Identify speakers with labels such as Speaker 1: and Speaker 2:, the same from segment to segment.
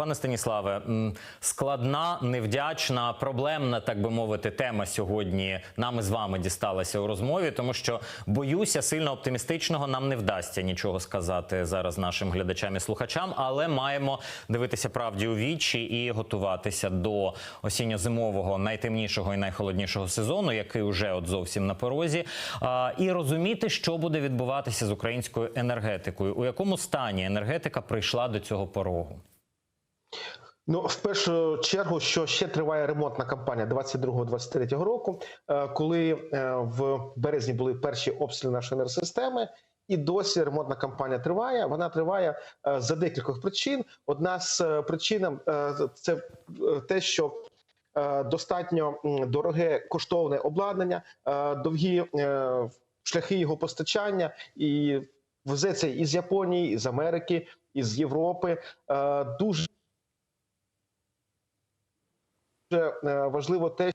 Speaker 1: Пане Станіславе, складна, невдячна, проблемна, так би мовити, тема сьогодні нам із вами дісталася у розмові, тому що боюся, сильно оптимістичного нам не вдасться нічого сказати зараз нашим глядачам і слухачам, але маємо дивитися правді у вічі і готуватися до осінньо-зимового найтемнішого і найхолоднішого сезону, який уже от зовсім на порозі, і розуміти, що буде відбуватися з українською енергетикою, у якому стані енергетика прийшла до цього порогу.
Speaker 2: Ну, в першу чергу, що ще триває ремонтна кампанія 22-23 року, е, коли е, в березні були перші обстріли нашої енергосистеми, і досі ремонтна кампанія триває. Вона триває е, за декількох причин. Одна з причин це те, що достатньо дороге коштовне обладнання, довгі шляхи його постачання і везеться із Японії, із Америки, із Європи. Дуже важливо те,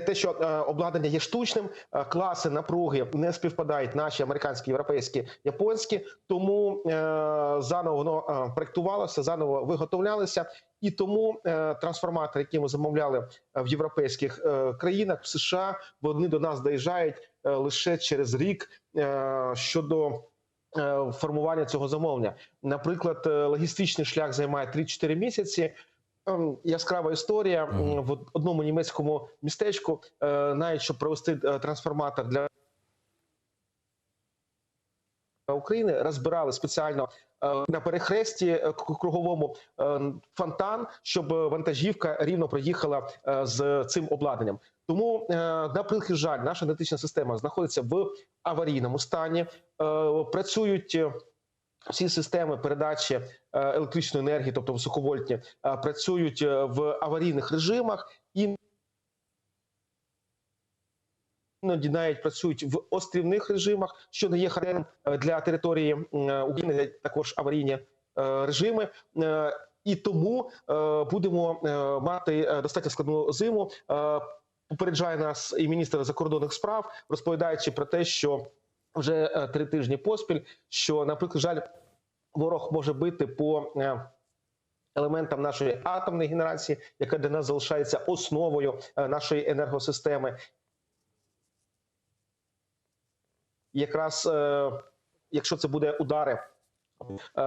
Speaker 2: те, що е, обладнання є штучним, е, класи напруги не співпадають наші американські, європейські, японські. Тому е, заново воно е, проектувалося, заново виготовлялося. І тому е, трансформатори, які ми замовляли в європейських е, країнах, в США, вони до нас доїжджають е, лише через рік е, щодо е, формування цього замовлення. Наприклад, е, логістичний шлях займає 3-4 місяці. Ем, Яскрава історія
Speaker 1: Мгм.
Speaker 2: В одному німецькому містечку, е, навіть щоб провести е, трансформатор для України, розбирали спеціально е, на перехресті круговому фонтан, щоб вантажівка рівно проїхала з цим обладнанням. Тому на прихід жаль, наша енергетична система знаходиться в аварійному стані. Працюють всі системи передачі е, електричної енергії, тобто високовольтні, е, працюють е, в аварійних режимах і іноді навіть працюють в острівних режимах, що не є характерним для території України, також аварійні режими. І тому будемо мати достатньо складну зиму. Попереджає нас і міністр закордонних справ, розповідаючи про те, що вже е, три тижні поспіль, що, наприклад, жаль, ворог може бити по е, елементам нашої атомної генерації, яка для нас залишається основою е, нашої енергосистеми. Якраз якщо це буде удари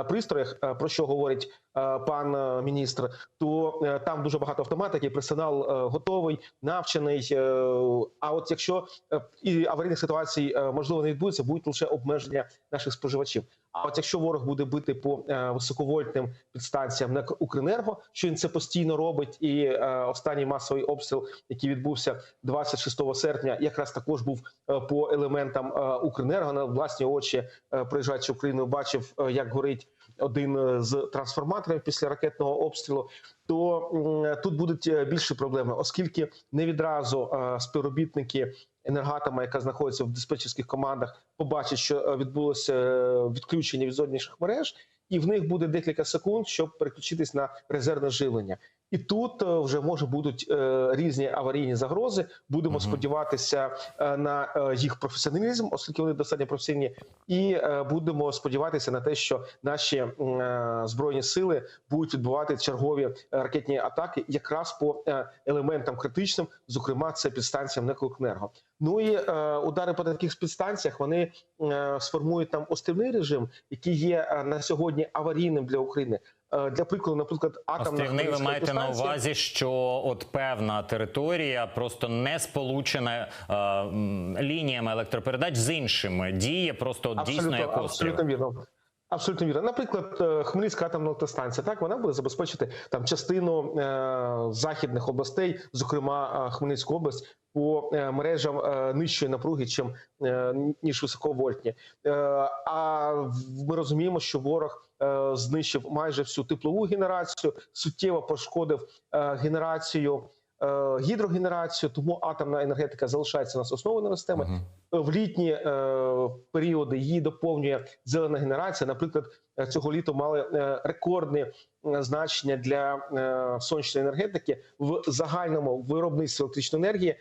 Speaker 2: пристроях, е, про що говорить е, пан е, міністр, то е, там дуже багато автоматики, персонал е, готовий, навчений. е, А от якщо е, і аварійних ситуацій е, можливо не відбудеться, будуть лише обмеження наших споживачів. А от якщо ворог буде бити по е, високовольтним підстанціям на Укренерго, що він це постійно робить, і е, останній масовий обстріл, який відбувся 26 серпня, якраз також був е, по елементам Укренерго на власні очі, проїжджаючи Україною, бачив, як горить один з трансформаторів після ракетного обстрілу. То тут будуть більші проблеми, оскільки не відразу співробітники енергатома, яка знаходиться в диспетчерських командах, побачить, що е, відбулося е, відключення від зовнішніх мереж, і в них буде декілька секунд, щоб переключитись на резервне живлення. І тут е, вже може будуть е, різні аварійні загрози. Будемо
Speaker 1: Мгм.
Speaker 2: сподіватися е, на їх професіоналізм, оскільки вони достатньо професійні, і будемо сподіватися на те, що наші збройні сили будуть відбувати чергові ракетні атаки, якраз по елементам критичним, зокрема, це підстанціям Некокнерго. Ну і удари по таких підстанціях вони сформують там острівний режим, який є на сьогодні аварійним для України. Е, Для прикладу, наприклад, атомна
Speaker 1: Острівний ви маєте на увазі, що от певна територія просто не сполучена е, лініями електропередач з іншими. Діє просто от дійсно як острів.
Speaker 2: абсолютно вірно. Абсолютно вірно. Наприклад, е, Хмельницька атомна електростанція, так вона буде забезпечити там частину е, західних областей, зокрема е, Хмельницьку область, по мережам нижчої напруги, чим ніж високовольтні. А ми розуміємо, що ворог знищив майже всю теплову генерацію, суттєво пошкодив е, генерацію. е, Гідрогенерацію, тому атомна енергетика залишається у нас основою системи
Speaker 1: Мгм.
Speaker 2: в літні е, періоди її доповнює зелена генерація. Наприклад, е, цього літа мали е, рекордні е, значення для е, сонячної енергетики в загальному виробництві електричної енергії.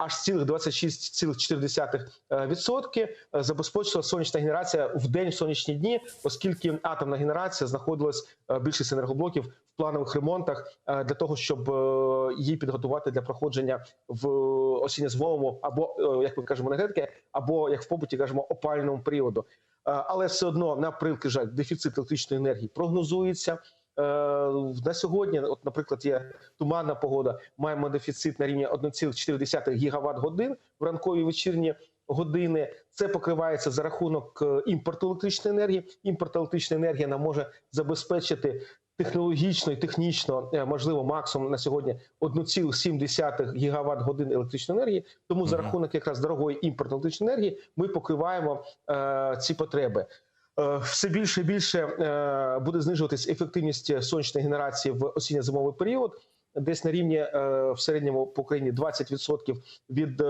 Speaker 2: Аж цілих 26,4% е, забезпечила сонячна генерація в день в сонячні дні, оскільки атомна генерація знаходилась е, більшість енергоблоків в планових ремонтах е, для того, щоб е, її підготувати для проходження в осінньо-зимовому або е, як ми кажемо енергетики, або як в побуті кажемо опальному періоду. Е, Але все одно на превеликий жаль, дефіцит електричної енергії прогнозується. Е, На сьогодні, от, наприклад, є туманна погода. Маємо дефіцит на рівні 1,4 гігават годин в ранкові вечірні години. Це покривається за рахунок е, імпорту електричної енергії. Імпорт електричної енергії нам може забезпечити технологічно і технічно е, можливо максимум на сьогодні 1,7 гігават годин електричної енергії. Тому за рахунок якраз дорогої імпорту електричної енергії ми покриваємо е, ці потреби. Е, Все більше і більше е, буде знижуватись ефективність сонячної генерації в осінньо-зимовий період, десь на рівні е, в середньому по Україні 20% від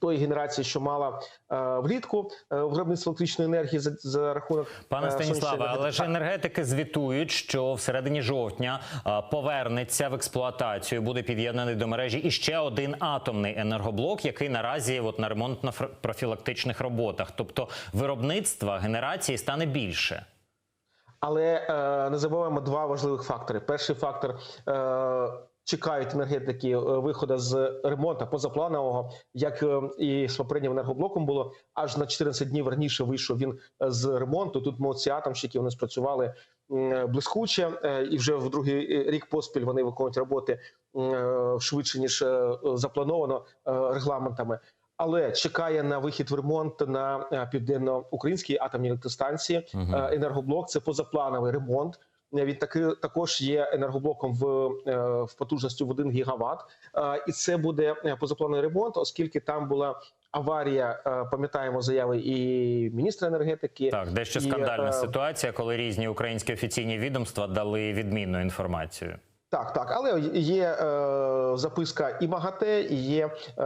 Speaker 2: тої генерації, що мала е, влітку е, виробництво електричної енергії за, за рахунок
Speaker 1: Пане
Speaker 2: е,
Speaker 1: Станіславе, але ж енергетики звітують, що в середині жовтня а, повернеться в експлуатацію, буде під'єднаний до мережі і ще один атомний енергоблок, який наразі от на ремонтно-профілактичних роботах. Тобто виробництва генерації стане більше.
Speaker 2: Але е, не забуваємо два важливих фактори. Перший фактор е, чекають енергетики е, виходу з ремонту позапланового, як е, і з попереднім енергоблоком було аж на 14 днів раніше вийшов він е, з ремонту. Тут молодці атомщики вони спрацювали блискуче, і вже в другий рік поспіль вони виконують роботи швидше ніж заплановано регламентами. Але чекає на вихід в ремонт на південно-українській атомній електростанції. Енергоблок це позаплановий ремонт. Він таки також є енергоблоком в, е, в потужності в 1 гігават. Е, І це буде е, позаплановий ремонт, оскільки там була аварія. Пам'ятаємо заяви і міністра енергетики.
Speaker 1: Так, дещо
Speaker 2: і,
Speaker 1: скандальна
Speaker 2: е,
Speaker 1: ситуація, коли різні українські офіційні відомства дали відмінну інформацію.
Speaker 2: Так, так, але є е, записка і МАГАТЕ, і є е,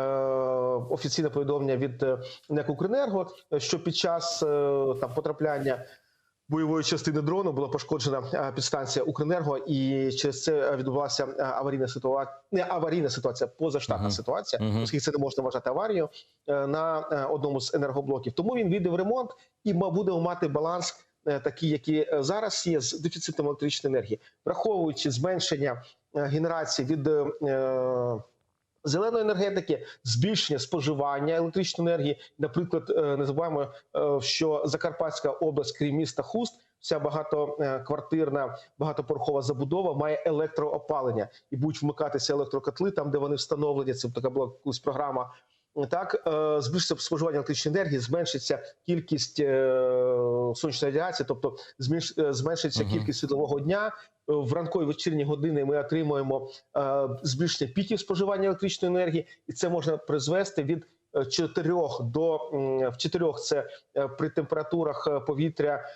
Speaker 2: офіційне повідомлення від НЕК «Укренерго», що під час е, там потрапляння бойової частини дрону була пошкоджена е, підстанція Укренерго, і через це відбулася е, аварійна ситуація, не аварійна ситуація, позаштатна
Speaker 1: Мгм.
Speaker 2: ситуація,
Speaker 1: Мгм.
Speaker 2: оскільки це не можна вважати аварією е, на е, одному з енергоблоків. Тому він війде в ремонт і буде мати баланс. е, Такі, які е, зараз є з дефіцитом електричної енергії, враховуючи зменшення е, генерації від е, е, зеленої енергетики, збільшення споживання електричної енергії. Наприклад, е, не забуваємо, е, що Закарпатська область, крім міста Хуст, вся багатоквартирна, багатопорохова забудова має електроопалення і будуть вмикатися електрокотли там, де вони встановлені. Це така була колись програма. Так, е, збільшиться споживання електричної енергії, зменшиться кількість е, сонячної радіації, тобто е, зменшиться
Speaker 1: Мгм.
Speaker 2: кількість світлового дня. В ранкові вечірні години ми отримуємо збільшення піків споживання електричної енергії, і це можна призвести від 4 до в 4 це при температурах повітря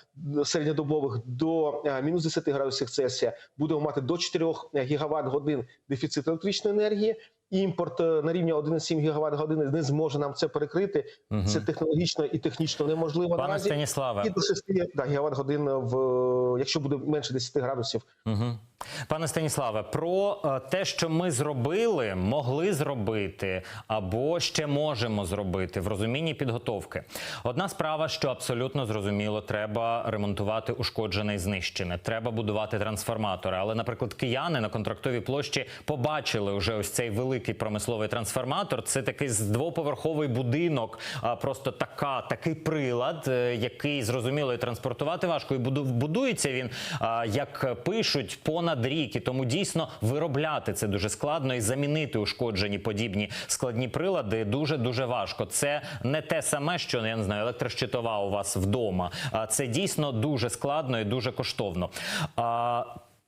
Speaker 2: середньодобових до мінус 10 градусів Цельсія будемо мати до 4 гігават годин дефіцит електричної енергії. Імпорт е, на рівні 1,7 гігават години не зможе нам це перекрити.
Speaker 1: Мгм.
Speaker 2: Це технологічно і технічно неможливо
Speaker 1: Пане
Speaker 2: наразі.
Speaker 1: Станіславе,
Speaker 2: І до 6 да, гігават годин в якщо буде менше 10 градусів
Speaker 1: Угу. Пане Станіславе, про е, те, що ми зробили, могли зробити або ще можемо зробити в розумінні підготовки. Одна справа, що абсолютно зрозуміло, треба ремонтувати ушкоджене і знищене, треба будувати трансформатори. Але, наприклад, кияни на контрактовій площі побачили вже ось цей великий промисловий трансформатор. Це такий двоповерховий будинок, просто така, такий прилад, е, який зрозуміло і транспортувати важко. І будується він, як пишуть, понад рік. І тому дійсно виробляти це дуже складно і замінити ушкоджені подібні складні прилади дуже дуже важко. Це не те саме, що я не знаю, електрощитова у вас вдома. Це дійсно дуже складно і дуже коштовно.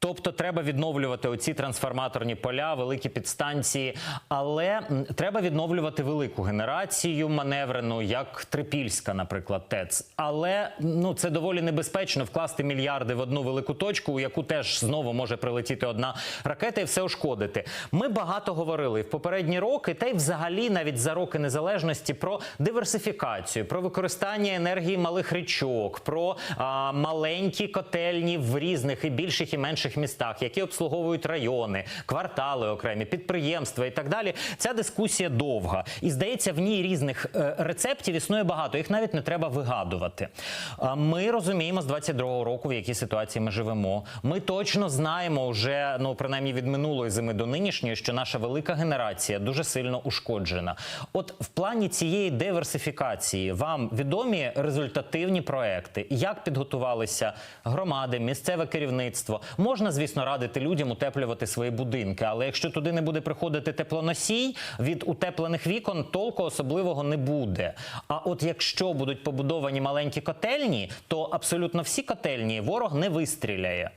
Speaker 1: Тобто треба відновлювати оці трансформаторні поля, великі підстанції, але треба відновлювати велику генерацію маневрену, як Трипільська, наприклад, ТЕЦ. Але ну це доволі небезпечно вкласти мільярди в одну велику точку, у яку теж знову може прилетіти одна ракета і все ушкодити. Ми багато говорили в попередні роки, та й взагалі навіть за роки незалежності про диверсифікацію, про використання енергії малих річок, про а, маленькі котельні в різних і більших і менших наших містах, які обслуговують райони, квартали окремі, підприємства і так далі. Ця дискусія довга. І здається, в ній різних е, рецептів існує багато. Їх навіть не треба вигадувати. Ми розуміємо з 22-го року, в якій ситуації ми живемо. Ми точно знаємо вже, ну принаймні від минулої зими до нинішньої, що наша велика генерація дуже сильно ушкоджена. От в плані цієї диверсифікації вам відомі результативні проекти, як підготувалися громади, місцеве керівництво. Можна, звісно, радити людям утеплювати свої будинки, але якщо туди не буде приходити теплоносій, від утеплених вікон толку особливого не буде. А от якщо будуть побудовані маленькі котельні, то абсолютно всі котельні ворог не вистріляє.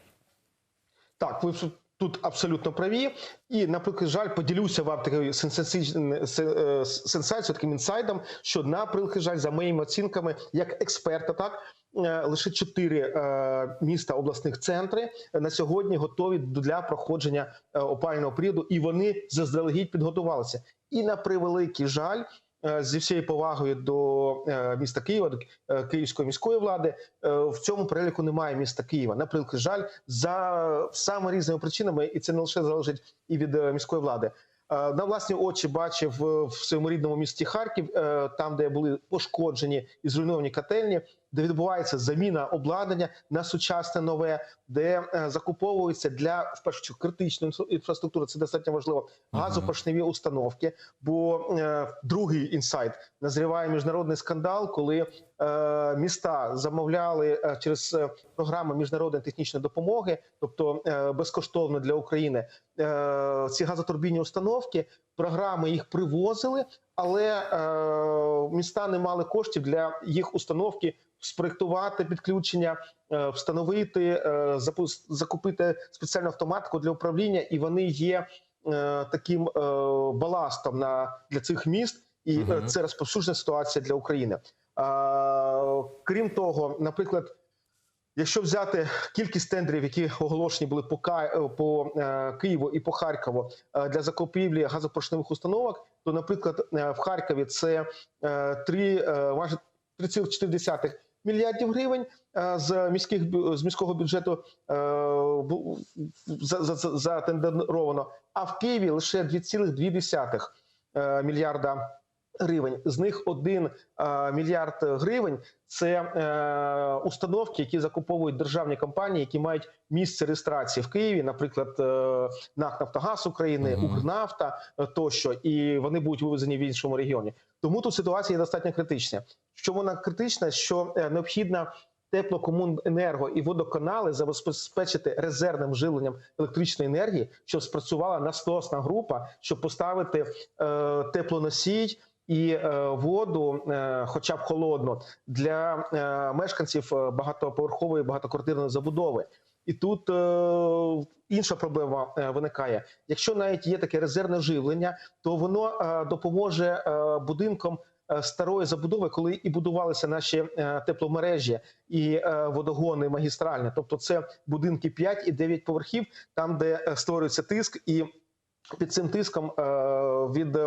Speaker 2: Так, ви тут абсолютно праві. І, наприклад, жаль, поділюся вам такою е, сенсацією, таким інсайдом, що на жаль, за моїми оцінками, як експерта, так. Е, Лише чотири е, міста обласних центри на сьогодні готові для проходження е, опального періоду, і вони заздалегідь підготувалися. І на превеликий жаль, е, зі всією повагою до е, міста Києва, до е, Київської міської влади, е, в цьому переліку немає міста Києва. На превеликий жаль, за саме різними причинами, і це не лише залежить і від е, міської влади. Е, На власні очі бачив е, в своєму рідному місті Харків, е, там, де були пошкоджені і зруйновані котельні, де відбувається заміна обладнання на сучасне нове, де е, закуповуються для в першу чергу критичної інфра- інфраструктури. Це достатньо важливо. Газопоршневі установки. Бо е, другий інсайт назріває міжнародний скандал, коли е, міста замовляли е, через е, програми міжнародної технічної допомоги, тобто е, безкоштовно для України, е, ці газотурбінні установки. Програми їх привозили, але е, міста не мали коштів для їх установки спроектувати підключення, е, встановити, е, закупити спеціальну автоматику для управління, і вони є е, таким е, баластом на для цих міст, і
Speaker 1: Мгм.
Speaker 2: це розповсюджена ситуація для України. Е, крім того, наприклад. Якщо взяти кількість тендерів, які оголошені були по по Києву і по Харкову для закупівлі газопоршневих установок, то, наприклад, е, в Харкові це е, три е, майже 3,4 мільярдів гривень е, з міських з міського бюджету е, за- за- за- затендеровано, а в Києві лише 2,2 е, мільярда гривень. З них 1 е, мільярд гривень це е, установки, які закуповують державні компанії, які мають місце реєстрації в Києві, наприклад, е, НАК Нафтогаз України. Укрнафта тощо, і вони будуть вивезені в іншому регіоні. Тому тут ситуація є достатньо критична. Що вона критична, що е, необхідна теплокомуненерго і водоканали забезпечити резервним живленням електричної енергії, щоб спрацювала насосна група, щоб поставити е, теплоносій і е, воду, е, хоча б холодну, для е, мешканців багатоповерхової багатоквартирної забудови. І тут е, інша проблема виникає. Якщо навіть є таке резервне живлення, то воно допоможе будинкам старої забудови, коли і будувалися наші тепломережі і водогони магістральні. Тобто, це будинки 5 і 9 поверхів, там де створюється тиск, і під цим тиском від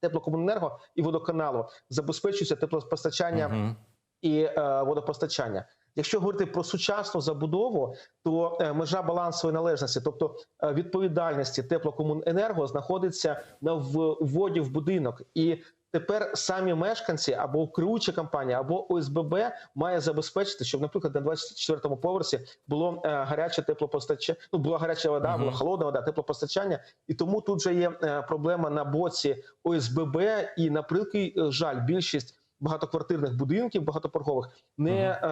Speaker 2: теплокомуненерго і водоканалу забезпечується теплопостачання
Speaker 1: Мгм.
Speaker 2: і е, водопостачання. Якщо говорити про сучасну забудову, то е, межа балансової належності, тобто е, відповідальності теплокомуненерго, знаходиться на вводі в будинок. І тепер самі мешканці або керуюча компанія, або ОСББ має забезпечити, щоб, наприклад, на 24-му поверсі було е, гаряче теплопостачання, ну була гаряча вода,
Speaker 1: угу.
Speaker 2: була холодна вода, теплопостачання. І тому тут же є е, проблема на боці ОСББ, і на превеликий е, жаль, більшість багатоквартирних будинків багатоповерхових не е,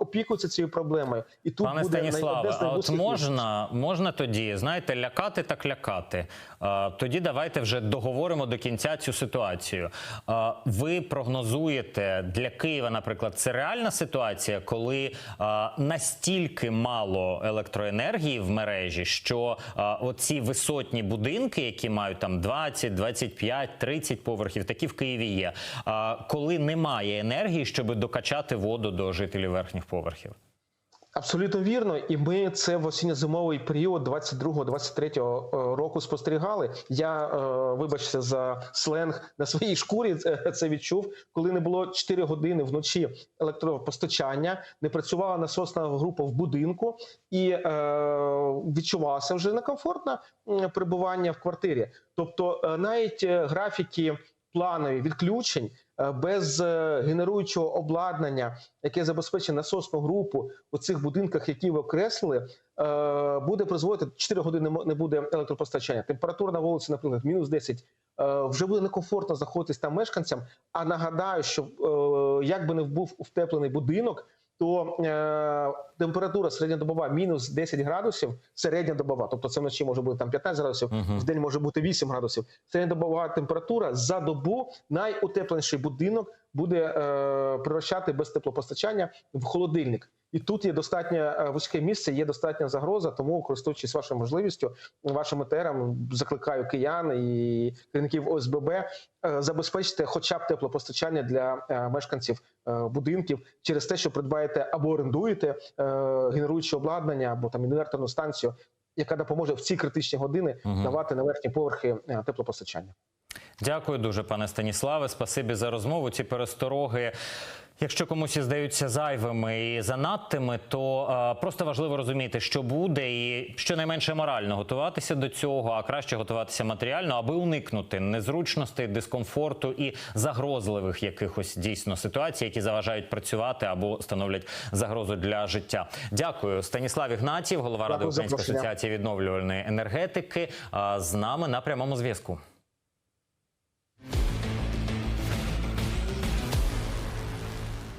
Speaker 2: опікуються цією проблемою. І тут
Speaker 1: Пане
Speaker 2: буде
Speaker 1: Станіславе, а от можна, можна тоді, знаєте, лякати так лякати. А, тоді давайте вже договоримо до кінця цю ситуацію. А, ви прогнозуєте для Києва, наприклад, це реальна ситуація, коли а, настільки мало електроенергії в мережі, що а, оці висотні будинки, які мають там 20, 25, 30 поверхів, такі в Києві є. А, коли немає енергії, щоб докачати воду до жителів верхніх поверхів.
Speaker 2: Абсолютно вірно, і ми це в осінньо-зимовий період 22-23 року спостерігали. Я е, вибачте за сленг на своїй шкурі це- це відчув, коли не було 4 години вночі електропостачання, не працювала насосна група в будинку, і е, відчувалося вже некомфортне перебування в квартирі. Тобто, е, навіть е, графіки планові відключень е, без е, генеруючого обладнання, яке забезпечить насосну групу у цих будинках, які ви окреслили, е, буде призводити 4 години не буде електропостачання. Температура на вулиці, наприклад, мінус 10, е, вже буде некомфортно знаходитись там мешканцям. А нагадаю, що як би не був втеплений будинок, то е, температура середньодобова мінус 10 градусів, середня добова, тобто це вночі може бути там 15 градусів,
Speaker 1: Мгм.
Speaker 2: в день може бути 8 градусів. Середньодобова температура за добу найутепленіший будинок буде е, превращати без теплопостачання в холодильник. І тут є достатньо е, вузьке місце, є достатня загроза. Тому, користуючись вашою можливістю, вашим етером, закликаю киян і керівників ОСББ е, забезпечити хоча б теплопостачання для е, мешканців будинків через те, що придбаєте або орендуєте генеруюче обладнання, або там інверторну станцію, яка допоможе в ці критичні години
Speaker 1: угу.
Speaker 2: давати на верхні поверхи е, теплопостачання.
Speaker 1: Дякую дуже, пане Станіславе. Спасибі за розмову. Ці перестороги. Якщо комусь і здаються зайвими і занадтими, то е, просто важливо розуміти, що буде, і щонайменше морально готуватися до цього, а краще готуватися матеріально, аби уникнути незручностей, дискомфорту і загрозливих якихось дійсно ситуацій, які заважають працювати або становлять загрозу для життя. Дякую, Станіслав Ігнатів, голова ради Української асоціації відновлювальної енергетики. е, З нами на прямому зв'язку.